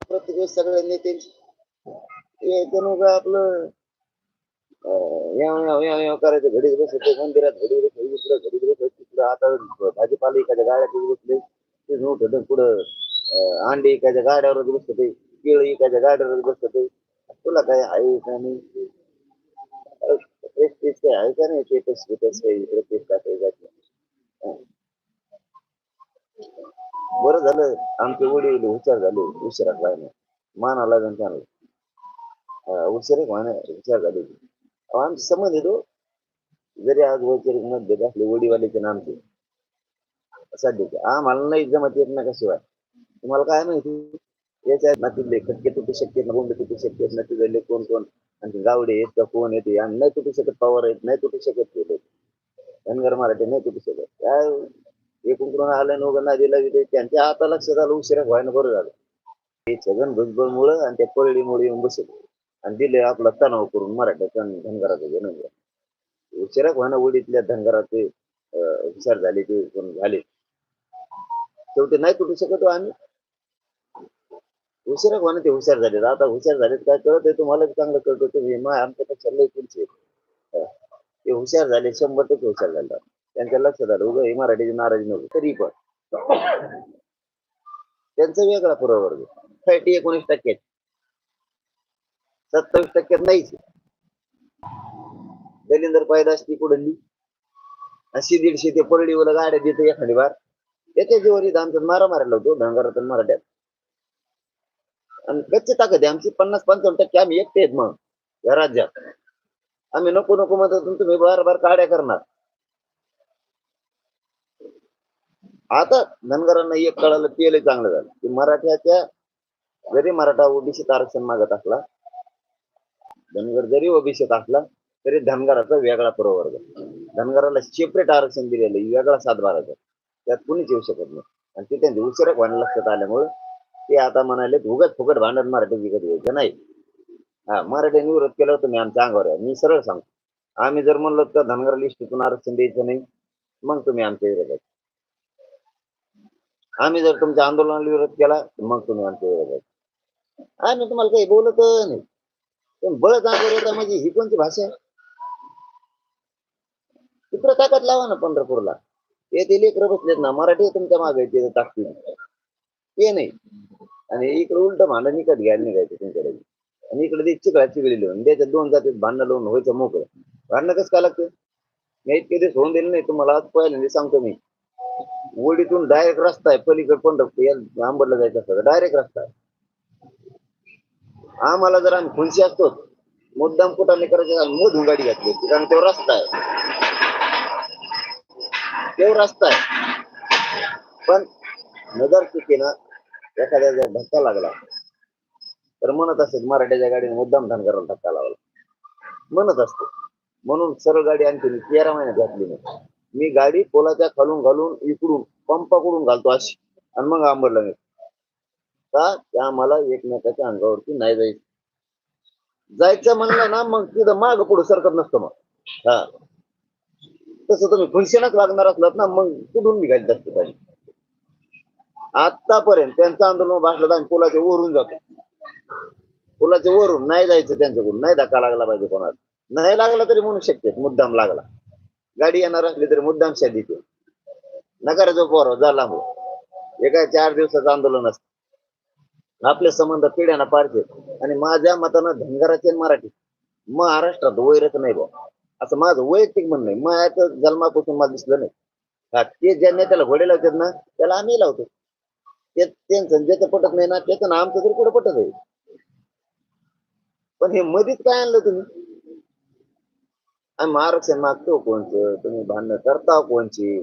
प्रत्येक वेळेस सगळ्या नेत्यांची आपलं. करायचं. घडी बसत मंदिरात घडी बसत इकडं घडी बसत तिकडं आता भाजीपाला एखाद्या गाड्यात बसले ते नव्हतं पुढं अंडे एखाद्या गाड्यावर बसत केळ एखाद्या गाड्यावर बसत तुला काय आहे का नाही? काय आहे का नाही? ते तेच तेच काय इकडे तेच टाकायचं बरं झालं. आमचे वडील हुशार झाले. उशिरा काय नाही माना लागेल त्यांना. हा, उशिरा व्हायला हुशार झाले. आमचे संबंध येतो हो. जरी आज वैचारिक मतभेद असले वडीवाल्याचे ना आमचे सध्याचे. आम्हाला नाही जमत येत ना शिवाय तुम्हाला काय माहिती? याच्या नातीले खटके तुटू शकते ना बोंबे तुटू शकते ना झाले कोण कोण. आणि गावडे आहेत का कोण येते आणि नाही तुटू शकत पवार आहेत नाही तुटू शकत धनगर मराठी नाही तुटू शकत. काय एकूण करून आलं नव्हतं ना दिला विजय त्यांच्या आता लक्षात आलं उशिरा व्हायनं बरं झालं. हे छगन भुजबळ मुळे आणि त्या पळडीमुळे येऊन बसले. आणि दिले आपला तणाव करून मराठ्याचा आणि धनगराचा जन्म झाला. उशिरा व्हायना वडीतल्या धनगराचे हुशार झाले ते कोण झाले. शेवटी नाही तुटू शकत हो आम्ही. हुशिरा कोणा ते हुशार झाले आता हुशार झालेत काय कळत आहे तुम्हाला? चांगलं कळतं. तुम्ही मग आमच्यापेक्षा लय पुढचे ते हुशार झाले शंभर टक्के हुशार झाले. त्यांच्या लक्षात आलं उगं हे मराठीचे नाराज नव्हते तरी पण. त्यांचा वेगळा पुरावर्ग. थर्टी एकोणीस टक्के. सत्तावीस टक्क्यात नाहीच. दलिंदर पायदास ती कुठली अशी दीडशे ते परडीवर गाड्या देते एखादी बार. त्याच्या जीवर इथं आमच्यात मारा मारायला होतो धनगरातून मराठ्यात. आणि कच्ची ताकद आहे आमची पन्नास पंचावन्न टक्के आम्ही एकटे आहेत मग या राज्यात. आम्ही नको नको म्हणतो तुम्ही बार बार काड्या करणार. आता धनगरांना एक कळालं ते लय चांगलं झालं. की मराठ्याच्या जरी मराठा ओबीसीत आरक्षण मागत असला धनगर जरी ओबीसीत असला तरी धनगराचा वेगळा प्रवर्ग. धनगराला सेपरेट आरक्षण दिलेलं वेगळा सातबाराचा त्यात कुणीच येऊ शकत नाही. आणि ते त्यांचे उशिरा व्हायला लक्षात आल्यामुळे ते आता म्हणाले उगाच फुकट भांडण मराठी विकत घ्यायचं नाही. हा मराठ्यांनी विरोध केला होता मी आमच्या अंगावर मी सरळ सांगतो. आम्ही जर म्हणलो तर धनगर लिस्टीतून आरक्षण द्यायचं नाही मग तुम्ही आमच्या विरोधात आम्ही जर तुमच्या आंदोलनाला विरोध केला तर मग तुम्ही आमच्या विरोधात आम्ही तुम्हाला काही बोलत नाही. पण बळच अंगावर येतं म्हणजे ही कोणती भाषा आहे? तिकडं ताकद लावा ना पंढरपूरला. ते ते बसलेत ना मराठी तुमच्या मागे ते टाकतील. ते नाही. आणि इकडे उलट भांडण निकत घ्यायला निघायचं तुमच्याकडे. आणि इकडे ते चिकळा चिकळी लिहून त्याच्यात दोन जातीत भांडणं लावून व्हायचं मोकळं. भांडणं कसं काय लागतं? मी इतके दिवस होऊन दिले नाही तुम्हाला आज पहिल्यांदा सांगतो मी. वडीतून डायरेक्ट रस्ता आहे. पलीकडे पंढरपूर या आंबडला जायचं असतं डायरेक्ट रस्ता आहे. आम्हाला जर आम्ही खुनशी असतो मुद्दाम कुठाने करायचं मधून गाडी घातली होती, कारण तो रस्ता आहे. तो रस्ता आहे. पण नजर चुकीनं एखाद्या जर धक्का लागला तर म्हणत असेल मराठ्याच्या गाडीने मुद्दाम धनगराला धक्का लावला. म्हणत असतो म्हणून सरळ गाडी आणखी तेरा महिन्यात घातली नाही. मी गाडी पोलाच्या खालून घालून इकडून पंपाकडून घालतो अशी. आणि मग आंबरला मी का? त्या मला एकमेकाच्या अंगावरती नाही जायचं. जायचं म्हणलं ना मग तिथं माग पुढे सरकत नसतं मग. हा. तसं तुम्ही फुलशेनच लागणार असलात ना मग कुठून निघायचं असतं पाहिजे आतापर्यंत त्यांचं आंदोलन भासलं तर पुलाच्या वरून जातो. पुलाच्या वरून नाही जायचं त्यांच्याकडून. नाही धक्का लागला पाहिजे कोणाला. नाही लागला तरी म्हणू शकते. मुद्दाम लागला. गाडी येणार असली तरी मुद्दाम शादीते नकार जो पोर झाला हो एका चार दिवसाचं आंदोलन असतं. आपले संबंध पिढ्याना पारचे आणि माझ्या मतानं धनगराचे मराठी. महाराष्ट्रात वैरच नाही बा असं माझं वैयक्तिक म्हणणं आहे. माझ्या जन्मापासून मला दिसलं नाही. हा ते ज्या नेत्याला घोडे लावतात ना त्याला आम्ही लावतो. ते त्यांचं ज्याचं पटत नाही ना त्याचं ना आमचं तरी कुठं पटत आहे? पण हे मधीच काय आणलं तुम्ही? आम्ही आरक्षण मागतो कोणचं? तुम्ही भांडण करता कोणची?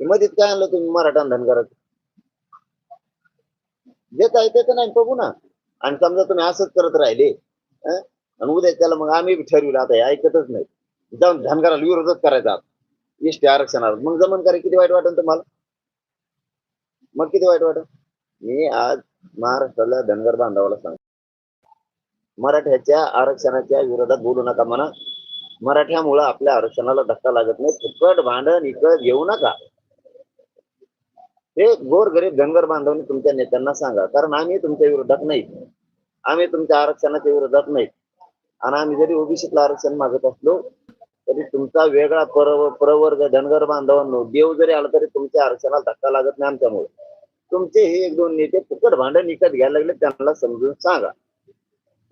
हे काय आणलं तुम्ही मराठा आणि धनगरात जे ते तर नाही बघू ना. आणि समजा तुम्ही असंच करत राहिले आणि उद्या त्याला मग आम्ही ठरविलं आता हे ऐकतच नाही. जाऊन धनगराला विरोधच करायचा. एसटी आरक्षणाला मग जमन करे किती वाईट वाटेल तुम्हाला? मग किती वाईट वाटेल मी आज महाराष्ट्राला धनगर बांधवाला सांगतो. मराठ्याच्या आरक्षणाच्या विरोधात बोलू नका म्हणा. मराठ्यामुळं आपल्या आरक्षणाला धक्का लागत नाही. फुकट भांडण इकत घेऊ नका. हे गोर गरीब धनगर बांधवांनी तुमच्या नेत्यांना सांगा. कारण आम्ही तुमच्या विरोधात नाही. आम्ही तुमच्या आरक्षणाच्या विरोधात नाही. आणि आम्ही जरी ओबीसीतलं आरक्षण मागत असलो तरी तुमचा वेगळा परव प्रवर्ग धनगर बांधवांनो देव जरी आला तरी तुमच्या आरक्षणाला धक्का लागत नाही आमच्यामुळे. तुमचे हे एक दोन नेते फुकट भांडण विकत घ्यायला लागले त्यांना समजून सांगा.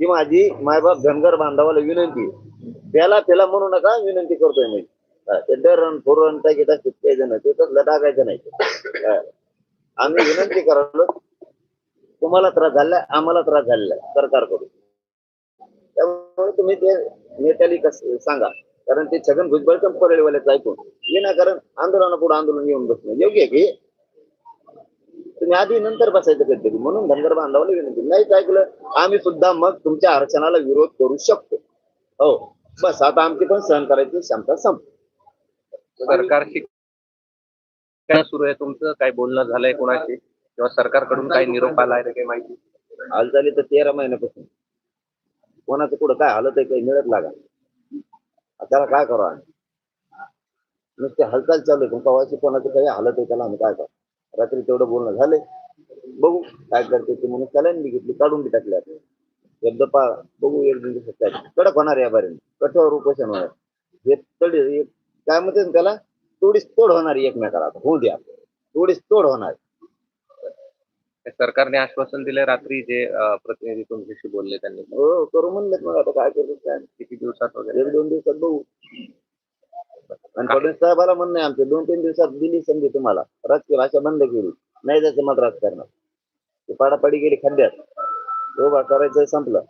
ही माझी मायबाप धनगर बांधवाला विनंती त्याला त्याला म्हणू नका विनंती करतोय मी. ते डरण फोरण घेता शिकायचं नाही ते तसलं टाकायचं नाही. आम्ही विनंती करालो तुम्हाला त्रास झाला आम्हाला त्रास झालेला सरकारकडून त्यामुळे तुम्ही ते नेत्याली कसं सांगा. कारण ते छगन भुजबळ पण परेलवाल्याचं ऐकून. विनाकारण आंदोलनापुढे आंदोलन येऊन बसणं योग्य की? तुम्ही आधी नंतर बसायचं कधीतरी म्हणून धनगर बांधवाला विनंती नाहीच ऐकलं आम्ही सुद्धा मग तुमच्या आरक्षणाला विरोध करू शकतो. हो. बस आता आमची पण सहन करायची क्षमता संपली. सरकारशी काय सुरू आहे तुमचं? काय बोलणं झालंय कोणाशी? किंवा सरकारकडून काय निरोप आलाय काही माहिती? हालचाली तर तेरा महिन्यापासून. कोणाचं कुठं काय हालत आहे काही मिळत लागा. त्याला काय करू आम्ही? नुसते हालचाल चालू आहे. पण कवाची कोणाचं काही हालत आहे त्याला आम्ही काय करू? रात्री तेवढं बोलणं झालंय. बघू काय करते ते म्हणून त्याला बी घेतली काढून बी टाकले आता शब्द पा बघू एक दोन दिवसात काय. कडक होणार या बारीने. कठोर उपोषण होणार. हे तडी काय म्हणते ना त्याला? थोडीच तोड होणार एकमेकाला. होऊ द्या. थोडीच तोड होणार. सरकारने आश्वासन दिलंय रात्री जे प्रतिनिधी तुमच्याशी बोलले त्यांनी. हो करू म्हणलेत मग. आता काय करतो काय? किती दिवसात वगैरे? एक दोन दिवसात बघू. आणि फडणवीस साहेबाला म्हणणं आहे आमचं. दोन तीन दिवसात दिली संधी तुम्हाला. राजकीय भाषा बंद केली. नाही जायचं मत राजकारणात ते पाडापाडी गेली खड्ड्यात उभा करायचं संपलं.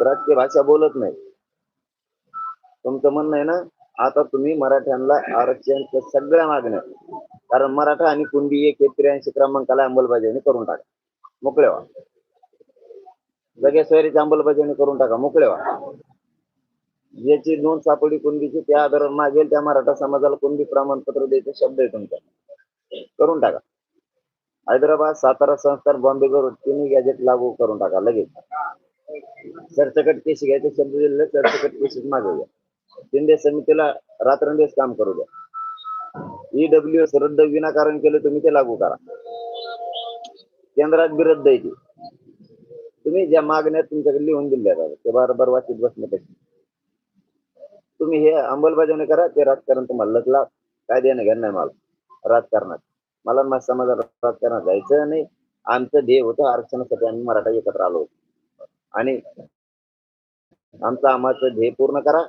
राजकीय भाषा बोलत नाही. तुमचं म्हणणं आहे ना आता तुम्ही मराठ्यांना आरक्षणच्या सगळ्या मागण्या कारण मराठा आणि कुंडी एक त्र्याऐंशी क्रमांकाला अंमलबजावणी करून टाका. मोकळे व्हा. सगळ्या सोयरीची अंमलबजावणी करून टाका. मोकळे व्हा. ज्याची नोंद सापडली कुंडीची त्या आधारावर मागेल त्या मराठा समाजाला कुंडी प्रमाणपत्र द्यायचे शब्द आहे तुमचा. करून टाका. हैदराबाद सातारा संस्थान बॉम्बे करून तिन्ही गॅजेट लागू करून टाका लगेच. सरसकट केस घ्यायचे शब्द दिले सरसकट केसेस मागे घ्या. शिंदे समितीला रात्रंदिवस काम करू द्या. ईडब्ल्यू एस रद्द विनाकारण केलं तुम्ही ते लागू करा. केंद्रात बी रद्द आहे ती. तुम्ही ज्या मागण्या तुमच्याकडे लिहून दिल्या ते बरोबर वाचित बसण्यापेक्षा. तुम्ही हे अंमलबजावणी करा ते राजकारण तुम्हाला लगला काय देणं घेणं नाही मला. राजकारणात. मला मग समाजात राजकारणात जायचं नाही. आमचं ध्येय होतं आरक्षणासाठी आम्ही मराठा एकत्र आलो होतो. आणि आमचं आम्हाचं ध्येय पूर्ण करा.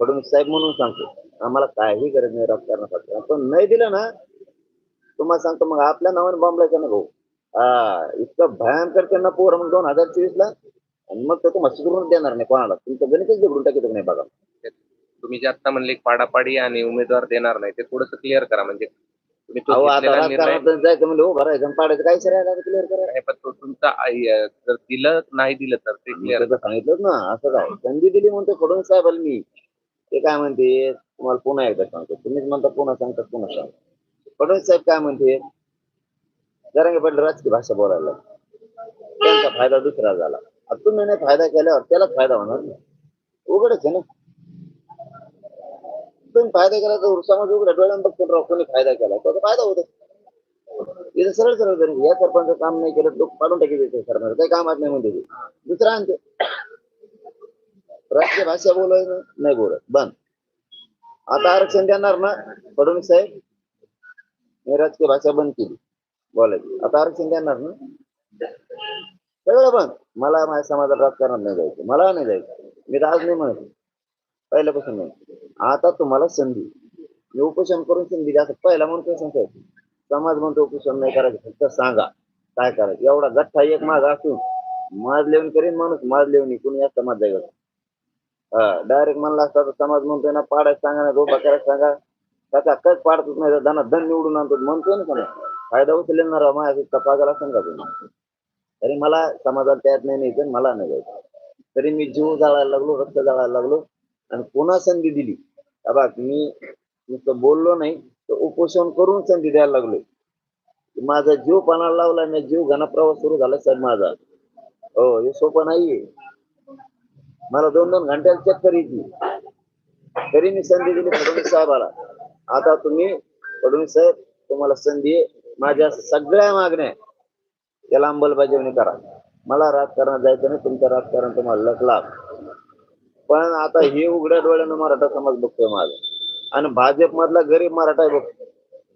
फडणवीस साहेब म्हणून सांगतो आम्हाला काही गरज नाही राजकारणासाठी. पण नाही दिलं ना तुम्हाला सांगतो मग आपल्या नावाने बॉम्बलायचं ना भाऊ. हा इतकं भयंकर त्यांना पोर मग दोन हजार चोवीस ला आणि मग तो तुम्हाला करून देणार नाही कोणाला. तुमचं गणितच बिघडून टाकतो नाही बघा. तुम्ही जे आता म्हणले पाडापाडी आणि उमेदवार देणार नाही ते थोडस क्लिअर करा. म्हणजे तुम्ही तो अहो आता घेतलेला निर्णय राजकारणात जायचं म्हणजे उभं राहायचं आणि पाडायचं काय शरीर क्लिअर करा. आहे, पण तो तुमचा आई, अं, जर दिलं नाही दिलं तर ते मी क्लिअर त्याचं सांगितलंच ना असं काय? संधी दिली म्हणतो फडणवीस साहेबाला मी. ते काय म्हणते तुम्हाला पुन्हा एकदा सांगतो. तुम्हीच म्हणता पुन्हा सांगता पुन्हा सांगतो. फडणवीस साहेब काय म्हणते जरांगे पडलं राजकीय भाषा बोलायला लागले. त्यांचा फायदा दुसरा झाला. आता तुम्ही नाही फायदा केल्यावर त्याला फायदा होणार ना उघडच आहे ना. तुम्ही फ़ायदा केला तर डोळ्यानं बघतो राव, कोणी फ़ायदा केला? त्याचा फ़ायदा होतो. इथं सरळ सरळ करेल या सरपंच काम नाही केलं, लोक पाडून टाकी देते सरकार काही कामात नाही म्हणते ते. दुसरा आणते. राजकीय भाषा बोलायचं नाही बोलत. बंद. आता आरक्षण देणार ना? फडणवीस साहेब? मी राजकीय भाषा बंद केली. बोलायची. आता आरक्षण देणार ना? सगळं बंद. मला माझ्या समाजात राजकारणात नाही जायचं. मला नाही जायचं. मी तर आज नाही म्हणत. पहिल्यापासून नाही. आता तुम्हाला संधी. मी उपोषण करून संधी द्या असं पहिला म्हणतो सांगतो समाज म्हणतो उपोषण नाही करायचं. फक्त सांगा. काय करायचं? एवढा गठ्ठा एक माग असून माज लिहून करीन माणूस. माज लेवून कुणी या समाज जाईल हा डायरेक्ट म्हणला असता तर समाज म्हणतोय ना पाडायचं सांगा ना रोपा करायचं सांगा. त्याचा कच पाडतच नाही. धना धन निवडून आणतो म्हणतोय ना का नाही? फायदा उचलणार माझ्या तपासाला सांगा तुम्ही तरी मला समाजात त्यात नाही न्यायचं मला नाही जायचं. तरी मी जीव जाळायला लागलो रक्त जाळायला लागलो. आणि पुन्हा संधी दिली? बाबा मी नुसतं बोललो नाही तर उपोषण करून संधी द्यायला लागलो माझा जीव पणाला लावला आणि जीव घना प्रवास सुरू झाला सर माझा. हो हे सोपं नाहीये. मला दोन दोन घंट्याला चक्कर येते. तरी मी संधी दिली फडणवीस साहेबाला. आता तुम्ही फडणवीस साहेब तुम्हाला संधी माझ्या सगळ्या मागण्या याला अंमलबजावणी करा. मला राजकारणात जायचं नाही तुमचं राजकारण तुम्हाला लस लाभ पण आता हे उघड्या डोळ्यानं मराठा समाज बघतोय माझा. आणि भाजप मधला गरीब मराठा बघतो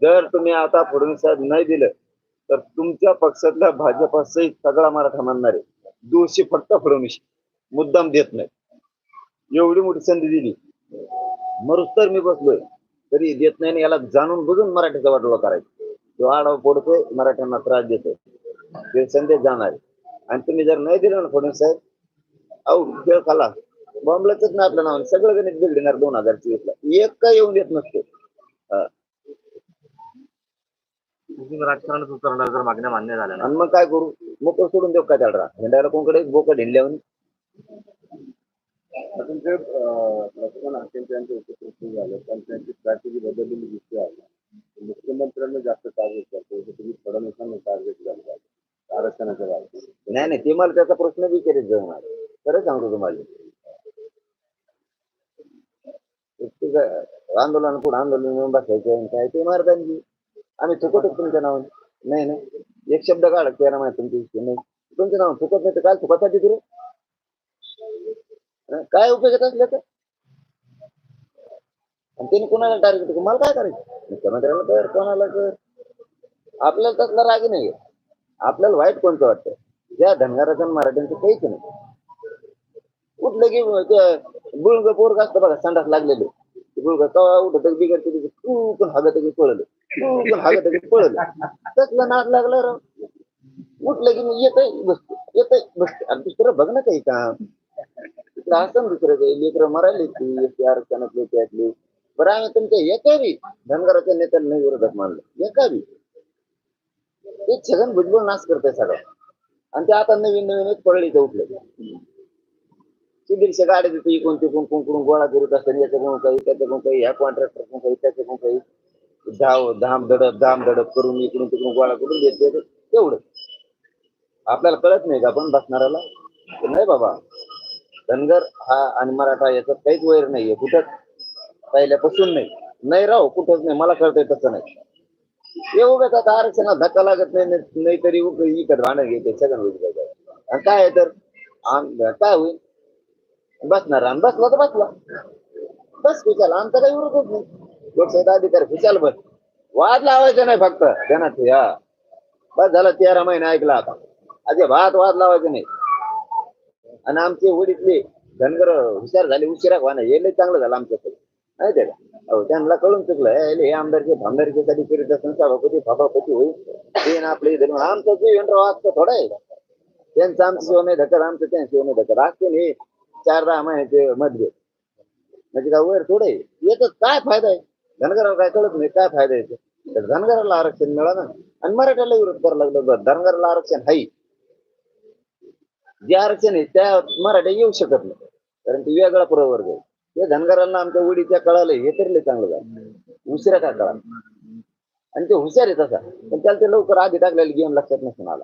जर तुम्ही आता फडणवीस साहेब नाही दिलं तर तुमच्या पक्षातल्या भाजपा सहित सगळा मराठा म्हणणार आहे. दोषी फक्त फडणवीस. मुद्दाम देत नाही. एवढी मोठी संधी दिली. मरुस्तर मी बसलोय. तरी देत नाही आणि याला जाणून बुजून मराठीचा वाटोळा करायचा. तो आढावा पडतोय मराठ्यांना त्रास देतोय. ते संदेश जाणार आणि तुम्ही जर नाही दिलं ना फडणवीस साहेब अहो खेळ खाला. बॉम्बलाच ना आपलं नाव सगळं गणित बिल्डिंग दोन हजार चोवीस ला. एक काय येऊन देत नसते. हा. तुम्ही राजकारणात उतरणार जर मागण्या मान्य झाल्या आणि मग काय करू? मोकळ सोडून देऊ काय त्याला? हिंडायला कोणकडे? बोकड हिंडल्यावर. तुमचे लक्ष्मण हाकेंचे यांचे उपकृती झाले. पण त्यांची स्ट्रॅटेजी बदललेली दिसते आहे मुख्यमंत्र्यांना जास्त टार्गेट करतो. तुम्ही फडणवीसांना टार्गेट आरक्षणाच्या बाबतीत. नाही नाही. ते मला त्याचा प्रश्न बी करीत जाणार खरं सांगतो तुम्हाला. आंदोलन पुढे आंदोलन बसायचं आणि काय ते मारतांची आम्ही चुकतच तुमच्या नावाने. नाही नाही. एक शब्द काढा तेरा माहिती तुमच्या इच्छा नाही. तुमचं नाव चुकत नाही तर काय चुकासाठी तुरे काय उपयोगात असलं तर? आणि त्यांनी कोणाला टार्गेट मला काय करायचं? मुख्यमंत्र्याला कर कोणाला कर आपल्याला तसला राग नाही आपल्याला वाईट कोणतं वाटतं? ज्या धनगराचं मराठ्यांचं काहीच नाही. कुठलं की गुळग पोरग असतं बघा संडास लागलेले. गुळग कवा उठत बिघडते तिथे तू पण हागत की पळलं. तू पण हागत की पळलं. तसलं नाद लागलं राव. उठलं की मग येतय बसतो. येतय बसतो. आणि दुसरं बघ ना काही काम. तिकडं असं दुसरं काही लेकरं मरायले ती एसटी आरक्षणातले त्यातले. बरं आम्ही तुमच्या एकावी धनगराच्या नेत्याला नाही विरोधात मानलं. एकावी ते छगन भुजबळ नाश करते सगळं. आणि ते आता नवीन नवीनच पडली ते उठले. ते दीडशे गाड्या देते इकडून तिकडून कुंकडून गोळा करत असतात. याच्याकडून काही त्याच्याकडून काही ह्या कॉन्ट्रॅक्टर काही त्याच्याकडून काही. धाव धाम धडप धाम धडप करून इकडून तिकडून गोळा करून देत देत तेवढं आपल्याला कळत नाही का आपण बसणाऱ्याला? नाही बाबा. धनगर हा आणि मराठा याचं काहीच वैर नाहीये. कुठं पहिल्यापासून नाही. नाही राव कुठंच नाही. मला कळतंय तसं नाही. हे का आता आरक्षणात धक्का लागत नाही नाही तरी इकडे राहणं घेते. सगळं होईल आणि काय आहे तर? काय होईल? बसणार आणि बसला तर बसला. बस खुशाल आमचा काही विरोधच नाही. लोकशाहीचा अधिकार खुशाल बस. वाद लावायचा नाही फक्त. जनात हा. बस झाला तेरा महिने ऐकला आता. अजे भात वाद लावायचे नाही. आणि आमचे वडीतले धनगर हुशार झाले उशिरा व्हायला हे लय चांगलं झालं आमच्याकडे माहितीये का? अहो त्यांना कळून चुकलं. हे आमदारचे भामदारचे कधी फिरत असून सभापती सभापती होईल. ते ना आपले इथे आमचं जीवन वाजतं थोडं आहे. त्यांचं आमचं शिव धकर आमचं त्यांचं शिव धकर असते नाही. चार दहा महिन्याचे मध्ये म्हणजे का वर थोडं याचा काय फायदा आहे? धनगराला काय कळत नाही काय फायदा आहे तर धनगराला आरक्षण मिळालं आणि मराठ्याला विरोध करायला लागलं धनगराला आरक्षण आहे. जे आरक्षण आहे त्या मराठ्या येऊ शकत नाही. कारण ते वेगळा प्रवर्ग आहे. ते धनगरांना आमच्या उडीच्या कळालं हे तरी लय चांगलं झालं. उशिरा काय कळा आणि ते हुशार आहे तसा. पण त्याला ते लवकर आधी टाकलेले गेम लक्षात नसून आला.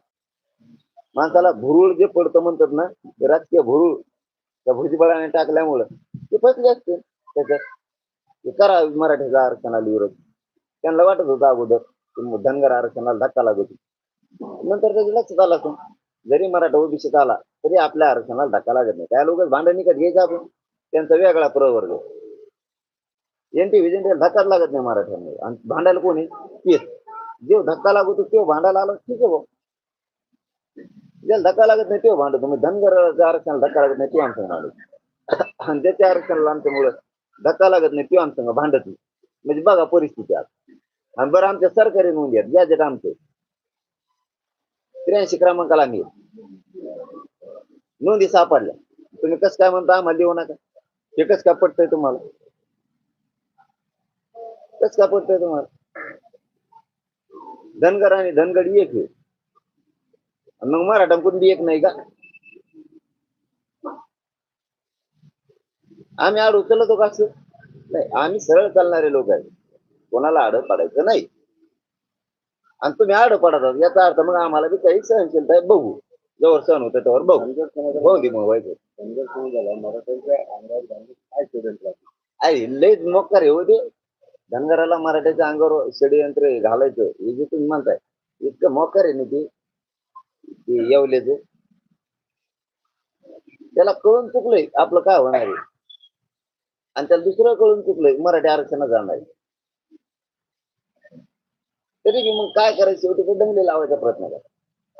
माणसाला भुरुळ जे पडतं म्हणतात ना राजकीय भुरुळ त्या भुजबळाने टाकल्यामुळं ते फसले असते. त्याच्यात ते करा मराठीचा आरक्षणाला विरोध. त्यांना वाटत होतं अगोदर धनगर आरक्षणाला धक्का लागत नंतर त्याच्या लक्षात आलं असं जरी मराठा ओबीसीत आला तरी आपल्या आरक्षणाला धक्का लागत नाही. काय लोक भांडण निकट घ्यायचं आपण. त्यांचा वेगळा प्रवर्ग. एनटी विजेंटीला धक्काच लागत नाही मराठ्यांमध्ये आणि भांडायला कोणी तेच जेव धक्का लागतो तेव्हा भांडायला आला ठीक आहे भाऊ ज्याला धक्का लागत नाही तेव्हा भांडत. तुम्ही धनगरच्या आरक्षणाला धक्का लागत नाही ते आमचं माणूस आणि त्याच्या आरक्षणाला आमच्यामुळं धक्का लागत नाही तेव्हा आमचं भांडत नाही. म्हणजे बघा परिस्थिती आज आणि बरं आमच्या सरकारी नोंदी आहेत गॅजेट आमचे. त्र्याऐंशी क्रमांकाला मी नोंदी सापडल्या. तुम्ही कसं काय म्हणता आम्हाला देऊ नका. हे कस काय पटतंय तुम्हाला? कस काय पटतंय तुम्हाला? धनगर आणि धनगड एक आहे. मग मराठा बी एक नाही का आम्ही आड उचलतो का असं नाही आम्ही सरळ चालणारे लोक आहेत कोणाला आड पाडायचं नाही आणि तुम्ही आड पडत याचा अर्थ मग आम्हाला बी काही सहनशीलता आहे बघू जवळ सहन होतं त्यावर बघू बघू दे मग व्हायचं काय आहे? अरे लयच मोकार हे होते धनगराला मराठ्याच्या अंगावर षडयंत्र घालायचं हे जे तुम्ही म्हणताय इतकं मोकर आहे ना ते ते येवलेच त्याला कळून चुकलंय आपलं काय होणार आहे? आणि त्याला दुसरं कळून चुकलंय मराठी आरक्षणात जाणार तरी बी मग काय करायचं? शेवटी ते दंगली लावायचा प्रयत्न करा.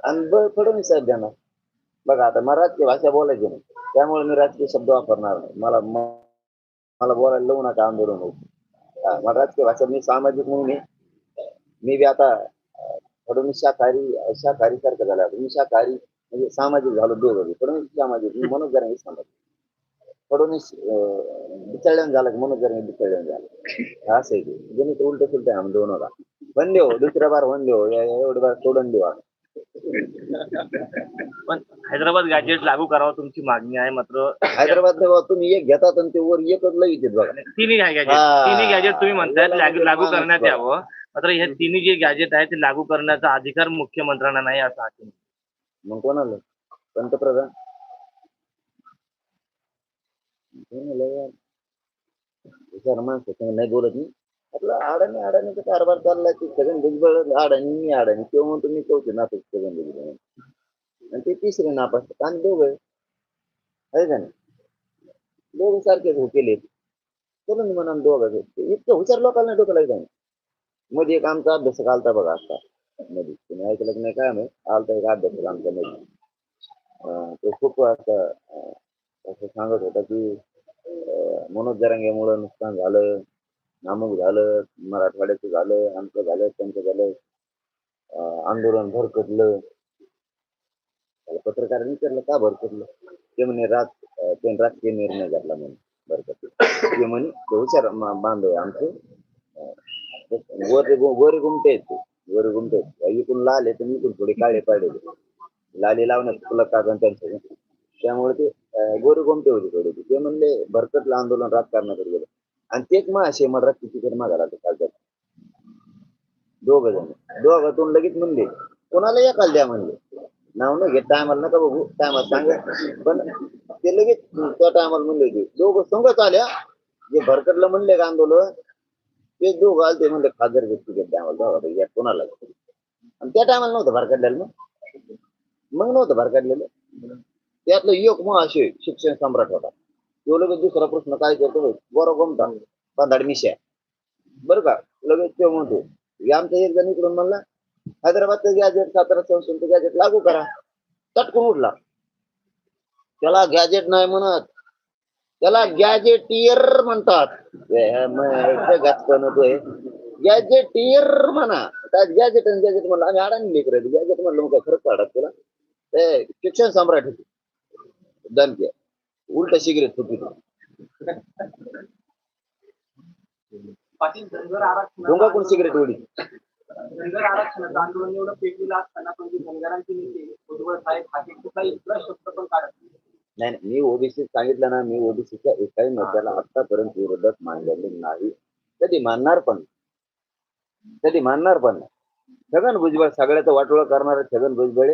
आणि बळ फडणवीस साहेब देणार. बघा आता मला राजकीय भाषा बोलायची नाही. त्यामुळे मी राजकीय शब्द वापरणार नाही. मला मला बोलायला लावू नका आंदोलन होऊ. मला राजकीय भाषा मी सामाजिक म्हणून आहे. मी बी आता फडणवीस शाकाहारी शाकाहारी सारखं झालं. मी शाकाहारी म्हणजे सामाजिक झालो दोघं. फडणवीस सामाजिक मी मनोज जरांगे सामाजिक फडणवीस बिचळल्यान झाला की मनोज जरांगे बिचळल्यान झाला असं आहे ते गणित उलट सुलट आहे दोन होता वंदे हो दुसऱ्या बार वंदे हो या- या- एवढी बार सोडून देऊ. पण हैदराबाद गॅजेट लागू करावं तुमची मागणी आहे मात्र हैदराबाद तुम्ही एक घेतात आणि ते वर एकच लगेच बघा तिन्ही गॅजेट हा. तिन्ही गॅजेट तुम्ही म्हणताय लागू करण्यात. यावं मात्र हे तिन्ही जे गॅजेट आहे ते लागू करण्याचा अधिकार मुख्यमंत्र्यांना नाही असं हाती मग कोणाला? पंतप्रधान? कोणाला? यार? हुशार माणसं कोणी नाही बोलत नाही. आपला अडाणी अडाणीचा कारभार चाललाय ते सगळं भुजबळ अडाणी मी अडाणी किंवा म्हणतो मी चौथे नापास सगळं भुजबळ. आणि ते तिसरे नापास आणि दोघं आहे का नाही? दोघं सारखेच हो केले चलून म्हणा दोघं इतकं हुशार लोकांना डोकं लागतं मध्ये एक आमचा अभ्यासक आलता बघा आता. मध्ये. तुम्ही ऐकलं की नाही काय माहीत? आलता एक अभ्यासक आमच्या मध्ये. तो खूप असं असं सांगत होता की मनोज जरांगेमुळं नुकसान झालं नामुक झालं मराठवाड्याचं झालं आमचं झालं त्यांचं झालं आंदोलन भरकटलं. त्याला पत्रकारांनी विचारलं का भरकटलं? ते म्हणे राज त्यांनी राजकीय निर्णय घेतला म्हणून भरकटलं. ते म्हणे हुशार बांधव आमचे. वर वर गुमटे आहेत ते. वर गुमटे आहेत. इकडून लाल आहे तर इकडून थोडे काळे पाडे लाली लावण्यात तुला कारण त्यांचं त्यामुळे ते गोरे गुमटे होते थोडे ते. म्हणले भरकटलं आंदोलन राजकारणाकडे गेलं. आणि तेच महाशय मला किती तर मागायला लागलं कालच्या दोघ जण. दोघातून लगेच म्हणले कोणाला एकाला द्या म्हणले? नाव न घेत टायमाला नका बघू. टायमाला सांगा. पण ते लगेच त्या टायमाला म्हणले होते. दोघं संगत आल्या. जे भरकटलं म्हणले का आंदोलन? ते दोघं आले ते म्हणले खासदार व्यक्ती घेतले आम्हाला दोघा पैकी कोणाला आणि त्या टायमाला नव्हतं भरकटलेलं मग मग नव्हतं भरकटलेलं त्यातलं एक महाशय शिक्षण सम्राट होता. तो लगेच दुसरा प्रश्न काय करतो बरं गमता पंधाड मिश्या. बरं का? लगेच ते म्हणतो हे आमचा एक जण इकडून म्हणला हैदराबादचं गॅजेट सातारा संस्थेचं गॅजेट लागू करा. तटकून उठला. त्याला गॅजेट नाही म्हणत. त्याला गॅजेटियर म्हणतात. गॅजेटियर म्हणा. गॅजेट आणि गॅजेट म्हणलं आम्ही अडाणी लेकर गॅजेट म्हणलं मग खरंच काढत त्याला? ते शिक्षण सम्राट होते. दणके उलट सिगरेट फुटी आरक्षण डोंगा कोण सिगरेट उडी धनगर आरक्षणाचं आंदोलन एवढं पेटलेलं असताना पण धनगरांचे नेते भुजबळ साहेब हाती कुठलाही इतका शब्द पण काढत नाही. मी ओबीसी सांगितलं ना मी ओबीसीच्या एकाही मुद्द्याला आतापर्यंत विरोधात मांडलेले नाही. कधी मानणार पण. कधी मानणार पण नाही? छगन भुजबळ सगळ्याचं वाटोळं करणारे छगन भुजबळ.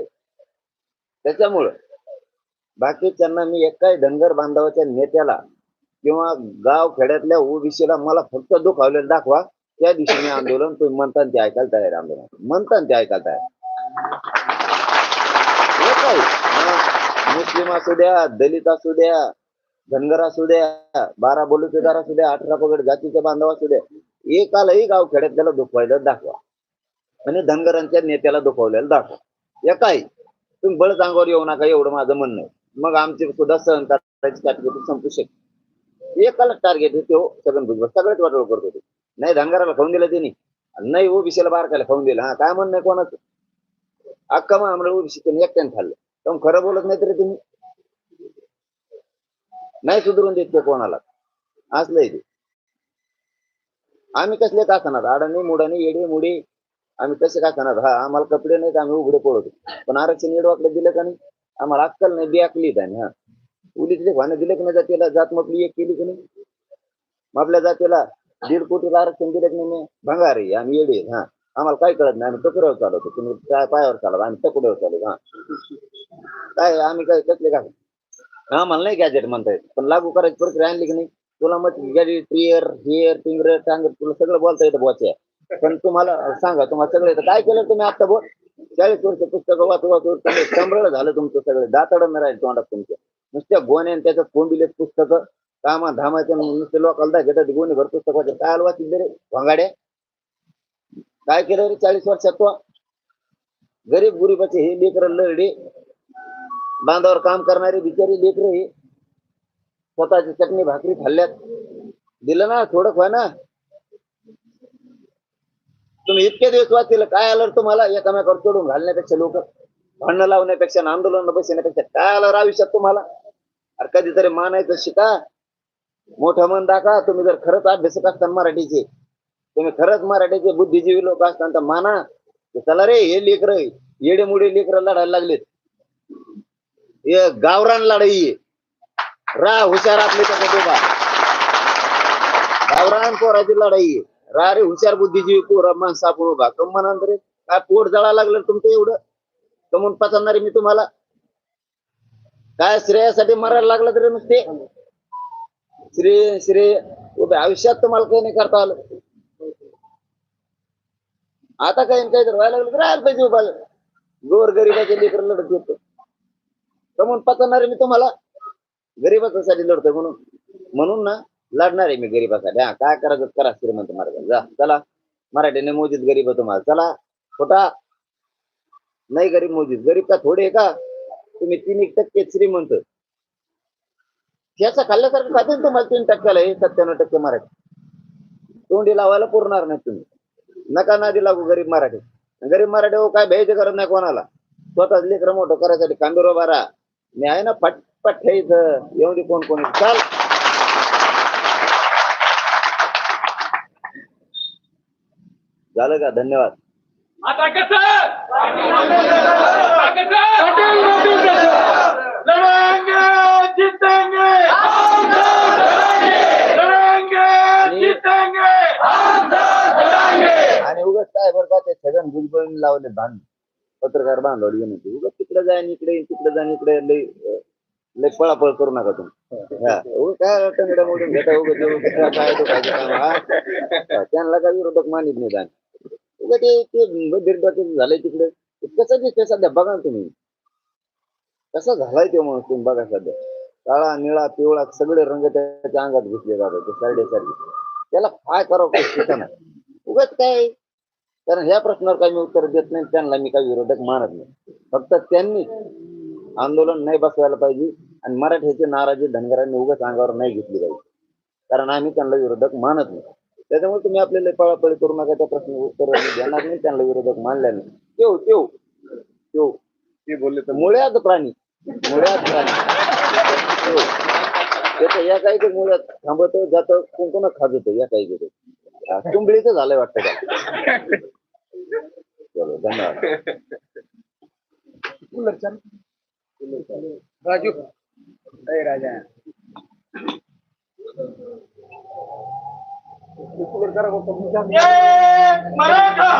त्याच्यामुळं बाकीच्यांना मी एकाही धनगर बांधवाच्या नेत्याला किंवा गाव खेड्यातल्या ओबीसीला मला फक्त दुखावलेलं दाखवा. त्या दिवशी मी आंदोलन तुम्ही म्हणता ते ऐकायला तयार आंदोलन म्हणता ते ऐकायला तयार मुस्लिम असू द्या दलित असू द्या धनगर असू द्या बारा बलुतेदार असू द्या अठरा पगड जातीचे बांधव असू द्या एकालाही गाव खेड्यातल्याला दुखवायला दाखवा. आणि धनगरांच्या नेत्याला दुखवलेलं दाखवा. एकाही तुम्ही बळच अंगावर येऊ नका एवढं माझं म्हणणं आहे. मग आमचे सुद्धा सहन करायची कॅटेगरी संपू शकते एकाला टार्गेट होते हो छगन भुजबळ. सगळ्याच वाटोळ करत होते नाही धनगराला खाऊन दिलं त्यांनी नाही ओबीसीला बारकायला खाऊन दिलं. हा काय म्हणणं कोणाचं? अख्खा मग आम्हाला ओबीसी त्यांनी एकट्याने खाल्लं. पण खरं बोलत नाही तरी तुम्ही नाही सुधरून देत ते कोणाला. असलंय ते. आम्ही कसले का खाणार अडाणी मुडाने येडे मुडे. आम्ही कसे का खाणार हा आम्हाला कपडे नाहीत आम्ही उघडे पडतो. पण आरक्षण येडवाकडे दिलं का नाही? आम्हाला अक्कल नाही बियाकली त्याने हा. उली तिथे भाणं दिलं की नाही जातीला? जात म्हटली एक केली की नाही? आपल्या जातीला दीड कोटीला आरक्षण दिलं की नाही मी? भंगारी आम्ही येडे हा. आम्हाला काय कळत नाही. आम्ही टकुऱ्यावर चालवतो. तुम्ही काय पायावर चालवतो आम्ही टकुऱ्यावर चालवतो हा. काय आम्ही काय कसले काय आम्हाला नाही गॅजेट म्हणता येत. पण लागू करायची प्रक्रिया आणली की नाही? तुला मग गॅजेट टियर हिअर टिंगर टांगर तुला सगळं बोलता येतं या पण तुम्हाला सांगा तुम्हाला सगळे काय केलं तुम्ही आता बोल चाळीस वर्ष पुस्तकं वाचू वाचू संभ्रळ झालं तुमचं सगळं. दातडं राहील तोंडात तुमच्या नुसत्या गोण्या आणि त्याच्यात कोंबिलेत पुस्तकं कामा धामाच्या नुसते लोकांना घेतात गोणी भर पुस्तक वाचत काय वाचित रे भंगाड्या. काय केलं रे चाळीस वर्षात तो? गरीब गुरीबाचे हे लेकर लढे बांधावर काम करणारे बिचारी लेकर हे स्वतःची चटणी भाकरी खाल्ल्यात. दिलं ना थोडं खा ना. तुम्ही इतके दिवस वाचले काय आलं तुम्हाला? एकामेकावर चढून घालण्यापेक्षा लोक भांडणं लावण्यापेक्षा आंदोलन बसण्यापेक्षा काय आलं आयुष्यात तुम्हाला? अरे कधीतरी मानायचं शिका. मोठं मन दाखवा. तुम्ही जर खरंच अभ्यासक असताना मराठीचे तुम्ही खरंच मराठीचे बुद्धिजीवी लोक असतात तर माना चला रे हे लेकर येडे मुडे लेकर लढायला लागलेत. हे गावरान लढाई रा हुशार आपले त्याच्यात गावरान पोराची लढाई रा रे हुशार बुद्धिजीवी पोर माणसं आपण उभा. कम म्हणाल रे काय पोट जळा लागलं तुमचं एवढं? कमून पचणार मी तुम्हाला. काय श्रेयासाठी मरायला लागलं तरी नुसते? श्रेय श्रेय. उभे आयुष्यात तुम्हाला काही नाही करता आलं. आता काही काही तर व्हायला लागलं तर राहायला पाहिजे उभा. गोर गरीबाचे लेकर लढत येतो. म्हणून पचणार मी तुम्हाला गरीबासाठी लढतोय म्हणून. म्हणून ना लढणार आहे मी गरीबासाठी. हा काय करायचं करा श्रीमंत महाराज जा चला. मराठीने मोजीत गरीब आहे तुम्हाला. चला. खोटा. नाही गरीब मोजीत. गरीब का थोडे का? तुम्ही तीन एक टक्के श्रीमंत. याचा खाल्ल्यासारखं खाते ना तुम्हाला तीन टक्क्याला? सत्त्याण्णव टक्के मराठी. तोंडी लावायला पुरणार नाही तुम्ही. नका नादी लागू गरीब मराठी. गरीब मराठी हो काय भ्यायची गरज नाही कोणाला. स्वतःच लेकर मोठं करायसाठी कांदुरो बारा मी आहे ना फटफट ठेवायचं येऊ दे कोण कोणी. चाल. झालं का? धन्यवाद. आता कसं? आणि उगाच काय बरं का ते छगन भुजबळ लावले बांध पत्रकार बांधवड घेऊन येते. उगाच तिकडे जाईन इकडे तिकडे जाईन इकडे लय लई लई पळापळ करू नका तुम्ही. हा काय टंगड्या मोडून घेता उगाच काय तो काम, त्यांना काय विरोधक मानित नाही जाण उगा ते ते झालंय तिकडे. कसं दिसतंय सध्या? बघा ना तुम्ही. कसा झालाय तो माणूस तुम्ही बघा सध्या. काळा निळा पिवळा सगळे रंग त्याच्या अंगात घुसले जातात ते सारडे सारखे त्याला काय करावं काही उगाच काय? कारण ह्या प्रश्नावर काही मी उत्तर देत नाही त्यांना मी काही विरोधक मानत नाही. फक्त त्यांनी आंदोलन नाही बसवायला पाहिजे आणि मराठ्याची नाराजी धनगरांनी उगाच अंगावर नाही घेतली पाहिजे. कारण आम्ही त्यांना विरोधक मानत नाही. त्याच्यामुळे तुम्ही आपल्याला पळापळी करू नका त्या प्रश्न उत्तर देणार नाही त्यांना विरोधक मानल्या नाही तेव तेव तेव ते बोलले तर मुळ्यात प्राणी मुळ्यात प्राणी. या काही ते मुळ्यात थांबतो जातो कोण खात होतं या काही तुंबळीचं झालंय वाटतं त्याला. चलो धन्यवाद. राजू. राजा. मराठा.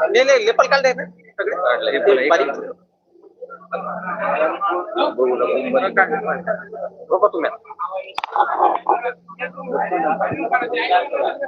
नाही नाही लेपल काढले ना सगळे? बारीक. बघू नका. बघा तुम्ही